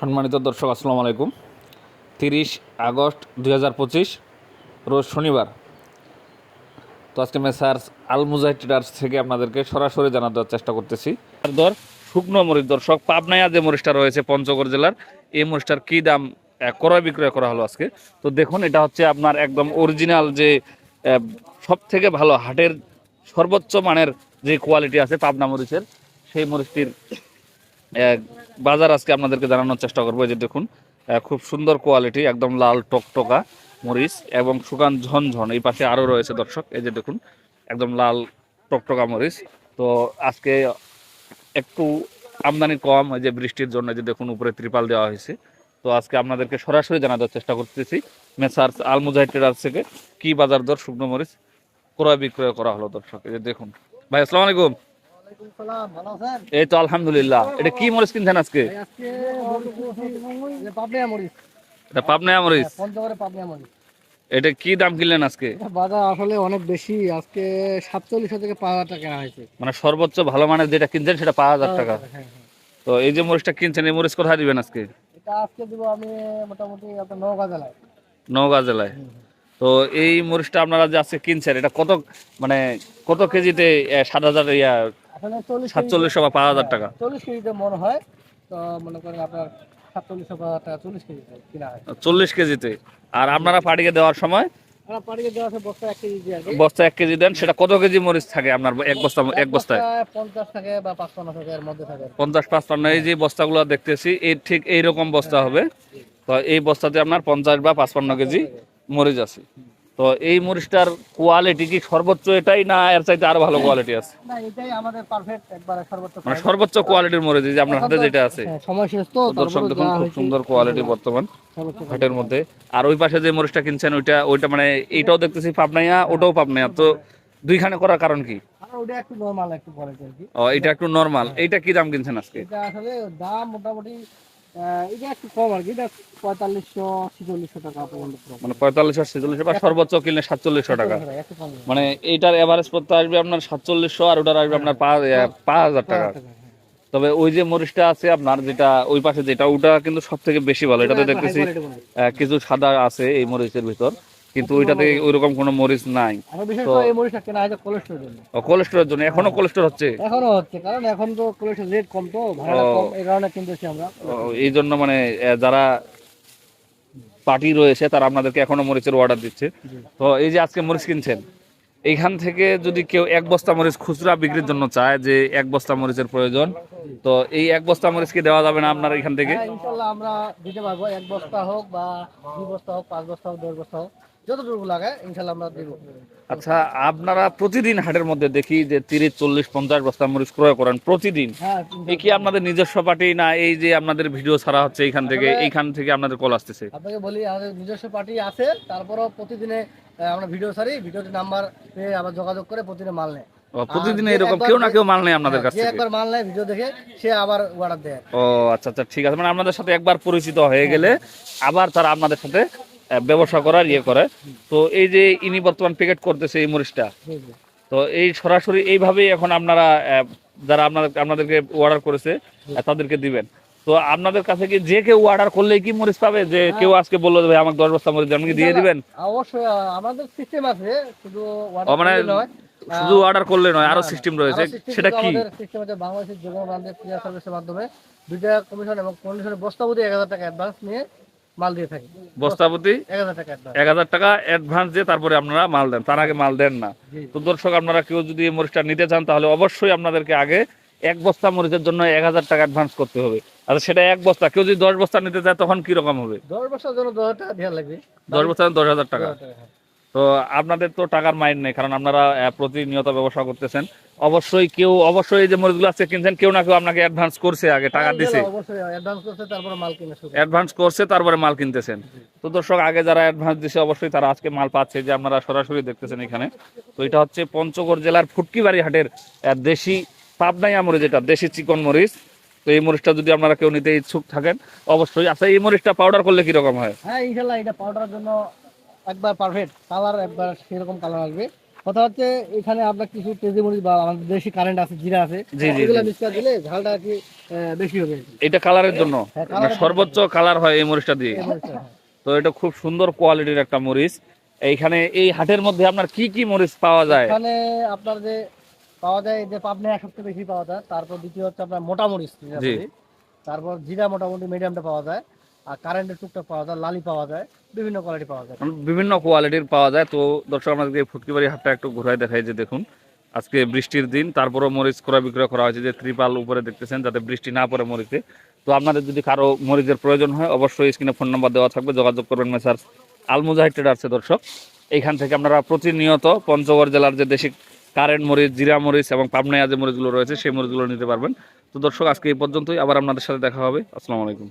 সম্মানিত দর্শক, আসসালামু আলাইকুম। তিরিশ আগস্ট দুই হাজার পঁচিশ, রোজ শনিবার। তো আজকে মেসার্স আল মুজাহিদ ট্রেডার্স থেকে আপনাদেরকে সরাসরি জানা দেওয়ার চেষ্টা করতেছি। দর, শুকনো মরিচ দর্শক, পাবনায়া যে মরিচটা রয়েছে পঞ্চগড় জেলার। এই মরিচটার কী দাম ক্রয় বিক্রয় করা হলো আজকে? তো দেখুন, এটা হচ্ছে আপনার একদম অরিজিনাল যে সব থেকে ভালো হাটের সর্বোচ্চ মানের যে কোয়ালিটি আছে পাবনা মরিচের, সেই মরিচটির বাজার আজকে আপনাদেরকে জানানোর চেষ্টা করব যে দেখুন খুব সুন্দর কোয়ালিটি একদম লাল টকটকা মরিচ এবং শুকান ঝনঝন, এই পাশে আরও রয়েছে দর্শক, এই যে দেখুন, একদম লাল টকটকা মরিচ। তো আজকে একটু আমদানি কম যে বৃষ্টির জন্য যে দেখুন, উপরে ত্রিপাল দেওয়া হয়েছে। তো আজকে আপনাদেরকে সরাসরি জানানোর চেষ্টা করতেছি, মেসার্স আল ট্রেডার্স থেকে কী বাজার দর শুকনো মরিচ ক্রয় বিক্রয় করা হলো দর্শক, এই যে দেখুন। ভাই, আসসালামু আলাইকুম। এই তো আলহামদুলিল্লাহ। এটা কি মরিচ কিনছেন আজকে? এটা মরিচ? পঞ্চগড়ে পাবলিয়া মরিচ। এটা কি দাম কিনলেন আজকে? বাজার আসলে অনেক বেশি আজকে সাতচল্লিশশো থেকে পাঁচ হাজার টাকা হয়েছে। মানে সর্বোচ্চ ভালো মানের যেটা কিনছেন সেটা পাঁচ হাজার টাকা। হ্যাঁ, হ্যাঁ। তো এই যে মরিচটা কিনছেন এই মরিচ কোথায় দিবেন আজকে? এটা আজকে দিব আমি মোটামুটি নৌকা জেলায়। নওগাঁ জেলায়। তো এই মরিচটা আপনারা যে আজকে কিনছেন এটা কত মানে কত কেজিতে সাত হাজার ইয়া সাতচল্লিশশো বা পাঁচ হাজার টাকা। চল্লিশ কেজিতে মনে হয় তো মনে করেন আপনার সাতচল্লিশশো পাঁচ হাজার টাকা চল্লিশ কেজিতে কিনা হয়। চল্লিশ কেজিতে। আর আপনারা পাটিকে দেওয়ার সময়? বস্তা এক কেজি দেন সেটা কত কেজি মরিচ থাকে আপনার এক বস্তা এক বস্তায়? বস্তায় পঞ্চাশ থাকে বা পাঁচপান্ন থাকে এর মধ্যে থাকে। পঞ্চাশ পাঁচপান্ন এই যে বস্তাগুলো দেখতেছি এই ঠিক এইরকম বস্তা হবে। তো এই বস্তাতে আপনার পঞ্চাশ বা পাঁচপান্ন কেজি মরিচ আছে। তো এই মরিচটার কোয়ালিটি কি সর্বোচ্চ এটাই না এর চাইতে আরও ভালো কোয়ালিটি আছে? না এটাই আমাদের পারফেক্ট একবারে সর্বোচ্চ মানে সর্বোচ্চ কোয়ালিটির মরিচ যে আপনার হাতে যেটা আছে। হ্যাঁ, সময় শেষ তো দর্শক দেখুন খুব সুন্দর কোয়ালিটি বর্তমান হাটের মধ্যে। আর ওই পাশে যে মরিচটা কিনছেন ওইটা ওইটা মানে এইটাও দেখতেছি পাবনাইয়া ওটাও পাবনাইয়া। তো দুইখানে করার কারণ কি? আর ওটা একটু নরমাল একটু পরে আর কি। ও এটা একটু নর্মাল এইটা কি দাম কিনছেন আজকে? এটা আসলে দাম মোটামুটি এটা একটু কম আর কি এটা পঁয়তাল্লিশশো ছিচল্লিশশো টাকা পর্যন্ত মানে পঁয়তাল্লিশশো ছেচল্লিশশো বা সর্বোচ্চ কিনলে সাতচল্লিশশো টাকা। মানে এইটার এভারেজ পড়তে আসবে আপনার সাতচল্লিশশো আর ওটার আসবে আপনার পাঁচ হাজার টাকা। তবে ওই যে মরিচটা আছে আপনার যেটা ওই পাশে যেটা ওটা কিন্তু সব থেকে বেশি ভালো। এটাতে দেখতেছি কিছু সাদা আছে এই মরিচের ভিতর। কিন্তু ওইটাতে ওইরকম কোনো মরিচ নাই। এখন এই মরিচটা কেনা হয়েছে কোলেস্ট্রলের জন্য। কোলেস্ট্রলের জন্য। এখনও কোলেস্ট্রল হচ্ছে? এখনও হচ্ছে কারণ এখন তো কোলেস্ট্রল রেট কম তো ভাড়া কম এই কারণে কিনতেছি আমরা। এই জন্য মানে যারা পার্টি রয়েছে তারা আপনাদেরকে এখনও মরিচের অর্ডার দিচ্ছে। তো এই যে আজকে মরিচ কিনছেন এইখান থেকে যদি কেউ এক বস্তা মরিচ খুচরা বিক্রির জন্য চায় যে এক বস্তা মরিচের প্রয়োজন তো এই এক বস্তা মরিচ কি দেওয়া যাবে না আপনার এখান থেকে? হ্যাঁ, আমরা দিতে পারব এক বস্তা হোক বা দুই বস্তা হোক পাঁচ বস্তা হোক দশ বস্তা হোক। যতটুকু লাগে ইনশাল্লাহ আমরা দিব। আচ্ছা আপনারা প্রতিদিন হাটের মধ্যে দেখি যে তিরিশ চল্লিশ পঞ্চাশ বস্তা মরিচ ক্রয় করেন প্রতিদিন? হ্যাঁ কি আপনাদের নিজস্ব পার্টি না এই যে আপনাদের ভিডিও ছাড়া হচ্ছে এইখান থেকে এইখান থেকে আপনাদের কল আসতেছে? আপনাকে বলি আমাদের নিজস্ব পার্টি আছে তারপরও প্রতিদিনে আমরা ভিডিও সারি ভিডিওতে নাম্বার পেয়ে আবার যোগাযোগ করে প্রতিদিনে মাল নেয়। প্রতিদিন এরকম কেউ না কেউ মাল নেই আপনাদের কাছ যে থেকে? একবার মাল নেয় ভিডিও দেখে সে আবার অর্ডার দেয়। ও আচ্ছা আচ্ছা ঠিক আছে। মানে আপনাদের সাথে একবার পরিচিত হয়ে গেলে আবার তারা আপনাদের সাথে ব্যবসা করার ইয়ে করে। তো এই যে ইনি বর্তমান প্যাকেট করতেছে এই মরিচটা। তো এই সরাসরি এইভাবেই এখন আপনারা যারা আপনাদের আপনাদেরকে অর্ডার করেছে তাদেরকে দিবেন। তো আপনাদের কাছে কি যে কেউ অর্ডার করলেই কি মরিচ পাবে? যে কেউ আজকে বলল ভাই আমাকে দশ বস্তা মরিচ আপনি দিয়ে দিবেন? অবশ্যই আমাদের সিস্টেম আছে শুধু মানে করলে শুধু অর্ডার করলে নয় আরও সিস্টেম রয়েছে। সেটা কি? সিস্টেম আছে বাংলাদেশের যে কোনো ব্রান্ডের ক্লিয়ার সার্ভিসের মাধ্যমে। দুইটা কমিশন এবং কন্ডিশনে বস্তাবুতি এক হাজার টাকা অ্যাডভান্স নিয়ে মাল দিয়ে থাকি। বস্তাপতি? এক হাজার টাকা অ্যাডভান্স দিয়ে তারপরে আপনারা মাল দেন। তার আগে মাল দেন না। তো দর্শক আপনারা কেউ যদি মরিচটা নিতে চান তাহলে অবশ্যই আপনাদেরকে আগে এক বস্তা মরিচের জন্য এক হাজার টাকা অ্যাডভান্স করতে হবে। আর সেটা এক বস্তা। কেউ যদি দশ বস্তা নিতে চায় তখন কি রকম হবে? দশ বছর জন্য দশ হাজার টাকা দেওয়া লাগবে। দশ বস্তা দশ হাজার টাকা। দশ হাজার টাকা। তো আপনাদের তো টাকার মাইন্ড নেই কারণ আপনারা প্রতিনিয়ত ব্যবসা করতেছেন। অবশ্যই কেউ অবশ্যই যে মরিচগুলো আজকে কিনছেন কেউ না কেউ আপনাকে অ্যাডভান্স করছে আগে টাকা হ্যাঁ, দিছে অ্যাডভান্স করছে। তারপরে মাল কিনতেছেন। তো দর্শক আগে যারা অ্যাডভান্স দিছে অবশ্যই তারা আজকে মাল পাচ্ছে যে আপনারা সরাসরি দেখতেছেন এখানে। তো এটা হচ্ছে পঞ্চগড় জেলার ফুটকিবাড়ি হাটের দেশি পাবনাইয়া মরিচ যেটা দেশি চিকন মরিচ। তো এই মরিচটা যদি আপনারা কেউ নিতে ইচ্ছুক থাকেন অবশ্যই। আচ্ছা এই মরিচটা পাউডার করলে কীরকম হয়? হ্যাঁ ইনশাল্লাহ এটা পাউডারের জন্য একবার পারফেক্ট কালার একবার সেরকম কালার আসবে। কথা হচ্ছে এখানে আপনার কিছু তেজি মরিচ বা আমাদের দেশি কারেন্ট আছে জিরা আছে এগুলো জি। মিক্স করে দিলে ঝালটা কি বেশি হবে। এটা কালারের জন্য। হ্যাঁ, সর্বোচ্চ কালার হয় এই মরিচটা দিয়ে। হ্যাঁ। তো এটা খুব সুন্দর কোয়ালিটির একটা মরিচ। এইখানে এই হাটের মধ্যে আপনার কি কি মরিচ পাওয়া যায়? এখানে আপনার যে পাওয়া যায় যে পাবনায় সবচেয়ে বেশি পাওয়া যায় তারপর দ্বিতীয় হচ্ছে আপনার মোটা মরিচ। তারপর জিরা মোটামুটি মিডিয়ামটা পাওয়া যায়। আর কারেন্টের টুকটাক পাওয়া যায়, লালি পাওয়া যায়, বিভিন্ন কোয়ালিটি পাওয়া যায়। বিভিন্ন কোয়ালিটির পাওয়া যায়। তো দর্শক আমাদেরকে ফুটকিবাড়ি হাটটা একটু ঘুরাই দেখাই যে দেখুন। আজকে বৃষ্টির দিন, তারপরও মরিচ ক্রয় বিক্রয় করা হয়েছে যে ত্রিপাল উপরে দেখতেছেন, যাতে বৃষ্টি না পড়ে মরিচে। তো আপনাদের যদি কারও মরিচের প্রয়োজন হয়, অবশ্যই স্ক্রিনে ফোন নাম্বার দেওয়া থাকবে, যোগাযোগ করবেন মেসার আলমুজাহিদ ট্রেডার্সে দর্শক। এইখান থেকে আপনারা প্রতিনিয়ত পঞ্চগড় জেলার যে দেশি কারেন্ট মরিচ, জিরা মরিচ এবং পাবনায়া যে মরিচগুলো রয়েছে, সেই মরিচগুলো নিতে পারবেন। তো দর্শক, আজকে এই পর্যন্তই। আবার আপনাদের সাথে দেখা হবে। আসসালামু আলাইকুম।